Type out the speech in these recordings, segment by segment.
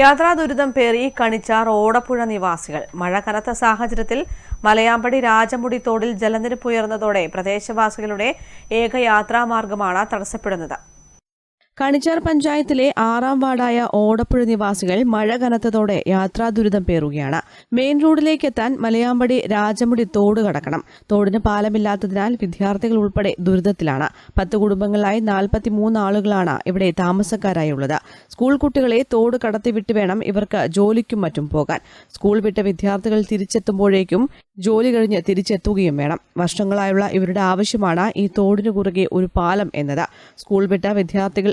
യാത്രാ ദുരിതം പേറി കണിച്ചാർ ഓടപ്പുഴ നിവാസികൾ. മഴ കനത്ത സാഹചര്യത്തിൽ മലയാമ്പടി രാജമുടി തോടിൽ ജലനിരപ്പ് ഉയർന്നതോടെ പ്രദേശവാസികളുടെ ഏക യാത്രാമാർഗമാണ് തടസ്സപ്പെടുന്നത്. കണിച്ചാർ പഞ്ചായത്തിലെ ആറാം വാർഡായ ഓടപ്പുഴ നിവാസികൾ മഴ കനത്തതോടെ യാത്രാ ദുരിതം പേറുകയാണ്. മെയിൻ റോഡിലേക്ക് എത്താൻ മലയാമ്പടി രാജമുടി തോട് കടക്കണം. തോടിന് പാലമില്ലാത്തതിനാൽ വിദ്യാർത്ഥികൾ ഉൾപ്പെടെ ദുരിതത്തിലാണ്. പത്ത് കുടുംബങ്ങളായി നാൽപ്പത്തിമൂന്ന് ആളുകളാണ് ഇവിടെ താമസക്കാരായുള്ളത്. സ്കൂൾ കുട്ടികളെ തോട് കടത്തിവിട്ട് വേണം ഇവർക്ക് ജോലിക്കും മറ്റും പോകാൻ. സ്കൂൾ വിട്ട വിദ്യാർത്ഥികൾ തിരിച്ചെത്തുമ്പോഴേക്കും ജോലി കഴിഞ്ഞ് തിരിച്ചെത്തുകയും വേണം. വർഷങ്ങളായുള്ള ഇവരുടെ ആവശ്യമാണ് ഈ തോടിനു കുറുകെ ഒരു പാലം എന്നത്. സ്കൂൾ വിട്ട വിദ്യാർത്ഥികൾ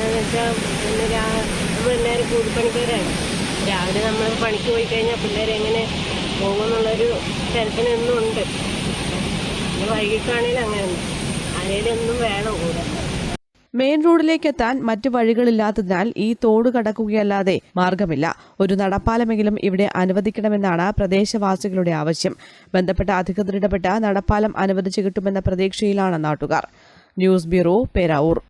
എന്താണെന്ന് വെച്ചാൽ പിന്നെ രാ- പിള്ളേർ രാവിലെ നമ്മൾ പണിക്ക് പോയി കഴിഞ്ഞാൽ പിള്ളേർ എങ്ങനെ പോകുമെന്നുള്ളൊരു ടെൻഷൻ എന്നും ഉണ്ട്. പിന്നെ വൈകിട്ടാണെങ്കിലും അങ്ങനെ ഉണ്ട് ആരെങ്കിലും വേണം കൂടെ? മെയിൻ റോഡിലേക്ക് എത്താൻ മറ്റു വഴികളില്ലാത്തതിനാൽ ഈ തോട് കടക്കുകയല്ലാതെ മാർഗമില്ല. ഒരു നടപ്പാലമെങ്കിലും ഇവിടെ അനുവദിക്കണമെന്നാണ് പ്രദേശവാസികളുടെ ആവശ്യം. ബന്ധപ്പെട്ട അധികൃതർ ഇടപെട്ട് നടപ്പാലം അനുവദിച്ചു കിട്ടുമെന്ന പ്രതീക്ഷയിലാണ് നാട്ടുകാർ. News bureau Peravoor.